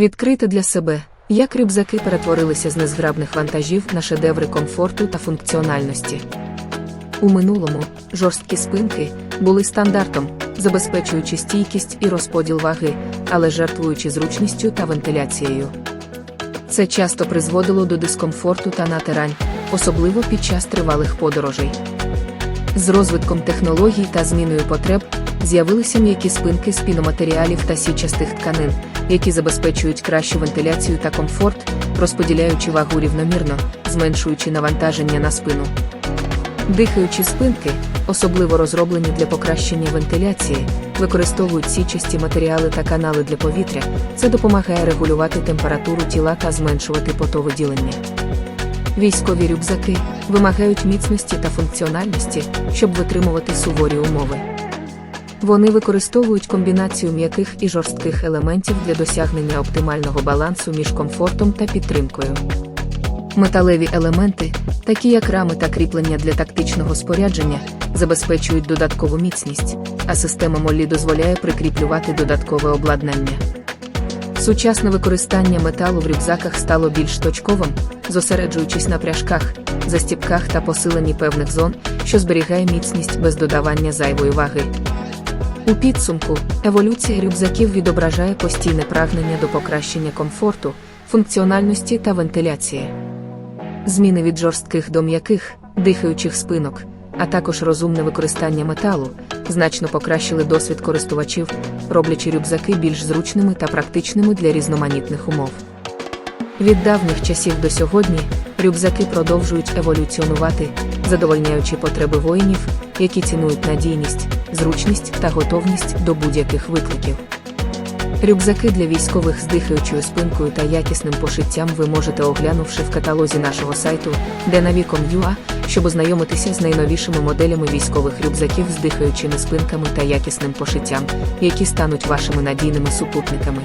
Відкрити для себе, як рюкзаки перетворилися з незграбних вантажів на шедеври комфорту та функціональності. У минулому жорсткі спинки були стандартом, забезпечуючи стійкість і розподіл ваги, але жертвуючи зручністю та вентиляцією. Це часто призводило до дискомфорту та натирань, особливо під час тривалих подорожей. З розвитком технологій та зміною потреб з'явилися м'які спинки з піноматеріалів та січастих тканин, які забезпечують кращу вентиляцію та комфорт, розподіляючи вагу рівномірно, зменшуючи навантаження на спину. Дихаючі спинки, особливо розроблені для покращення вентиляції, використовують січасті матеріали та канали для повітря. Це допомагає регулювати температуру тіла та зменшувати потовиділення. Військові рюкзаки вимагають міцності та функціональності, щоб витримувати суворі умови. Вони використовують комбінацію м'яких і жорстких елементів для досягнення оптимального балансу між комфортом та підтримкою. Металеві елементи, такі як рами та кріплення для тактичного спорядження, забезпечують додаткову міцність, а система Моллі дозволяє прикріплювати додаткове обладнання. Сучасне використання металу в рюкзаках стало більш точковим, зосереджуючись на пряжках, застіпках та посиленні певних зон, що зберігає міцність без додавання зайвої ваги. У підсумку, еволюція рюкзаків відображає постійне прагнення до покращення комфорту, функціональності та вентиляції. Зміни від жорстких до м'яких, дихаючих спинок, а також розумне використання металу, значно покращили досвід користувачів, роблячи рюкзаки більш зручними та практичними для різноманітних умов. Від давніх часів до сьогодні рюкзаки продовжують еволюціонувати, задовольняючи потреби воїнів, які цінують надійність, зручність та готовність до будь-яких викликів. Рюкзаки для військових з дихаючою спинкою та якісним пошиттям ви можете оглянувши в каталозі нашого сайту denavicom.ua, щоб ознайомитися з найновішими моделями військових рюкзаків з дихаючими спинками та якісним пошиттям, які стануть вашими надійними супутниками.